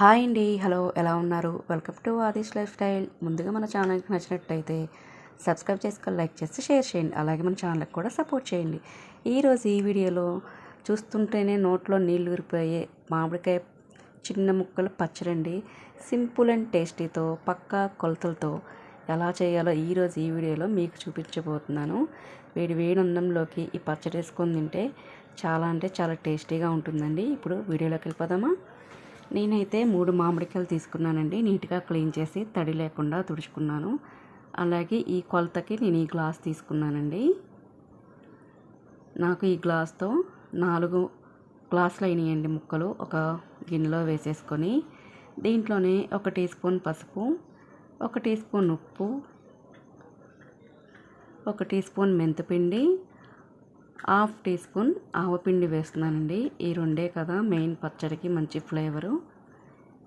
Hi అండి. Hello ఎలా ఉన్నారు? Welcome to Adish lifestyle. ముందుగా మన ఛానల్కి నచ్చినట్టయితే సబ్స్క్రైబ్ చేసుకొని లైక్ చేసి షేర్ చేయండి. అలాగే మన ఛానల్కి కూడా సపోర్ట్ చేయండి. ఈరోజు ఈ వీడియోలో చూస్తుంటేనే నోట్లో నీళ్ళు ఊరిపోయే మామిడికాయ చిన్న ముక్కలు పచ్చడండి. సింపుల్ అండ్ టేస్టీతో పక్కా కొలతలతో ఎలా చేయాలో ఈరోజు ఈ వీడియోలో మీకు చూపించబోతున్నాను. వేడి వేడి అన్నంలోకి ఈ పచ్చడి వేసుకొని తింటే చాలా అంటే చాలా టేస్టీగా ఉంటుందండి. ఇప్పుడు వీడియోలోకి వెళ్ళిపోదామా? నేనైతే మూడు మామిడికాయలు తీసుకున్నానండి. నీట్గా క్లీన్ చేసి తడి లేకుండా తుడుచుకున్నాను. అలాగే ఈ కొలతకి నేను ఈ గ్లాస్ తీసుకున్నానండి. నాకు ఈ గ్లాస్తో నాలుగు గ్లాసులు అయినాయండి ముక్కలు. ఒక గిన్నెలో వేసేసుకొని దీంట్లోనే ఒక టీ స్పూన్ పసుపు ఒక టీ స్పూన్ ఉప్పు ఒక టీ స్పూన్ మెంతిపిండి హాఫ్ టీ స్పూన్ ఆవపిండి వేస్తున్నానండి. ఈ రెండే కదా మెయిన్ పచ్చడికి మంచి ఫ్లేవరు.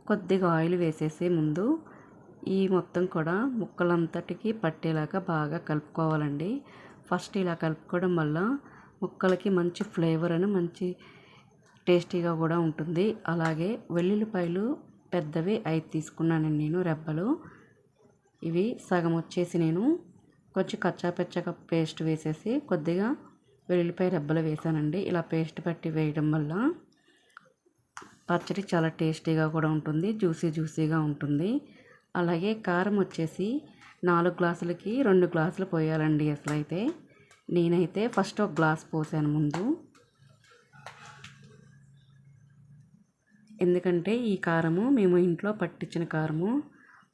కొద్దిగా ఆయిల్ వేసేసి ముందు ఈ మొత్తం కూడా ముక్కలంతటికి పట్టేలాగా బాగా కలుపుకోవాలండి. ఫస్ట్ ఇలా కలుపుకోవడం వల్ల ముక్కలకి మంచి ఫ్లేవర్ అని మంచి టేస్టీగా కూడా ఉంటుంది. అలాగే వెల్లుల్లిపాయలు పెద్దవి ఐదు తీసుకున్నానండి నేను రెబ్బలు. ఇవి సగం వచ్చేసి నేను కొంచెం కచ్చాపెచ్చగా పేస్ట్ వేసేసి కొద్దిగా వెల్లుల్లిపాయ రెబ్బలు వేసానండి. ఇలా పేస్ట్ పట్టి వేయడం వల్ల పచ్చడి చాలా టేస్టీగా కూడా ఉంటుంది జ్యూసీ జ్యూసీగా ఉంటుంది. అలాగే కారం వచ్చేసి నాలుగు గ్లాసులకి రెండు గ్లాసులు పోయాలండి అసలు అయితే నేనైతే ఫస్ట్ ఒక గ్లాస్ పోసాను ముందు. ఎందుకంటే ఈ కారము మేము ఇంట్లో పట్టించిన కారము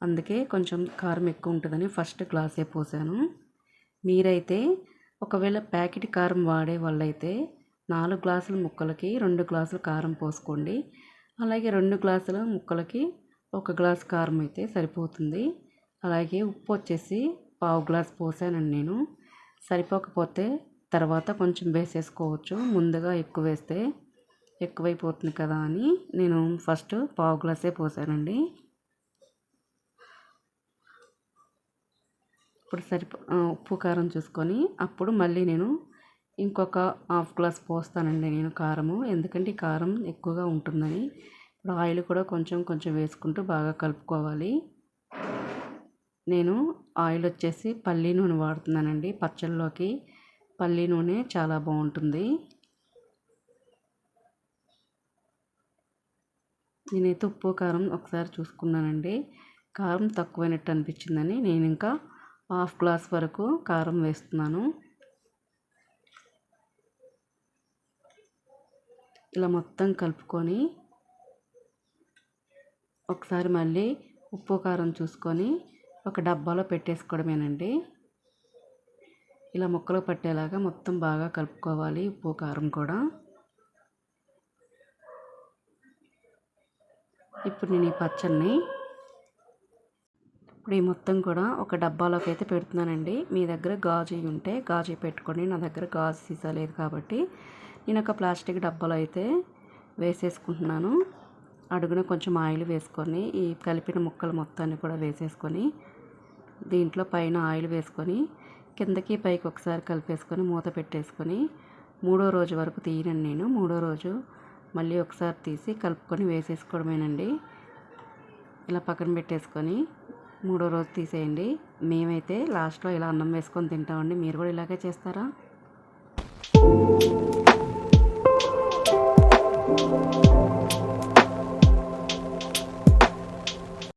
అందుకే కొంచెం కారం ఎక్కువ ఉంటుందని ఫస్ట్ గ్లాసే పోసాను. మీరైతే ఒకవేళ ప్యాకెట్ కారం వాడే వాళ్ళైతే నాలుగు గ్లాసుల ముక్కలకి రెండు గ్లాసులు కారం పోసుకోండి. అలాగే రెండు గ్లాసుల ముక్కలకి ఒక గ్లాస్ కారం అయితే సరిపోతుంది. అలాగే ఉప్పు వచ్చేసి పావు గ్లాస్ పోసానండి నేను. సరిపోకపోతే తర్వాత కొంచెం వేసేసుకోవచ్చు. ముందుగా ఎక్కువ వేస్తే ఎక్కువైపోతుంది కదా అని నేను ఫస్ట్ పావు గ్లాసే పోసానండి. ఇప్పుడు సరిపో ఉప్పు కారం చూసుకొని అప్పుడు మళ్ళీ నేను ఇంకొక హాఫ్ గ్లాస్ పోస్తానండి నేను కారము. ఎందుకంటే ఈ కారం ఎక్కువగా ఉంటుందని ఇప్పుడు ఆయిల్ కూడా కొంచెం కొంచెం వేసుకుంటూ బాగా కలుపుకోవాలి. నేను ఆయిల్ వచ్చేసి పల్లీ నూనె వాడుతున్నానండి పచ్చళ్ళలోకి. పల్లీ నూనె చాలా బాగుంటుంది. నేనైతే ఉప్పు కారం ఒకసారి చూసుకున్నానండి. కారం తక్కువైనట్టు అనిపించిందని నేను ఇంకా హాఫ్ గ్లాస్ వరకు కారం వేస్తున్నాను. ఇలా మొత్తం కలుపుకొని ఒకసారి మళ్ళీ ఉప్పు కారం చూసుకొని ఒక డబ్బాలో పెట్టేసుకోవడమేనండి. ఇలా ముక్కలు పట్టేలాగా మొత్తం బాగా కలుపుకోవాలి ఉప్పు కారం కూడా. ఇప్పుడు నేను ఈ పచ్చడిని ఇప్పుడు ఈ మొత్తం కూడా ఒక డబ్బాలోకి అయితే పెడుతున్నానండి. మీ దగ్గర గాజు ఉంటే గాజు పెట్టుకోండి. నా దగ్గర గాజు సీసా లేదు కాబట్టి నేను ఒక ప్లాస్టిక్ డబ్బాలో అయితే వేసేసుకుంటున్నాను. అడుగున కొంచెం ఆయిల్ వేసుకొని ఈ కలిపిన ముక్కలు మొత్తాన్ని కూడా వేసేసుకొని దీంట్లో పైన ఆయిల్ వేసుకొని కిందకి పైకి ఒకసారి కలిపేసుకొని మూత పెట్టేసుకొని మూడో రోజు వరకు తీయనండి నేను. మూడో రోజు మళ్ళీ ఒకసారి తీసి కలుపుకొని వేసేసుకోవడమేనండి. ఇలా పక్కన పెట్టేసుకొని మూడో రోజు తీసేయండి. మేమైతే లాస్ట్లో ఇలా అన్నం వేసుకొని తింటామండి. మీరు కూడా ఇలాగే చేస్తారా?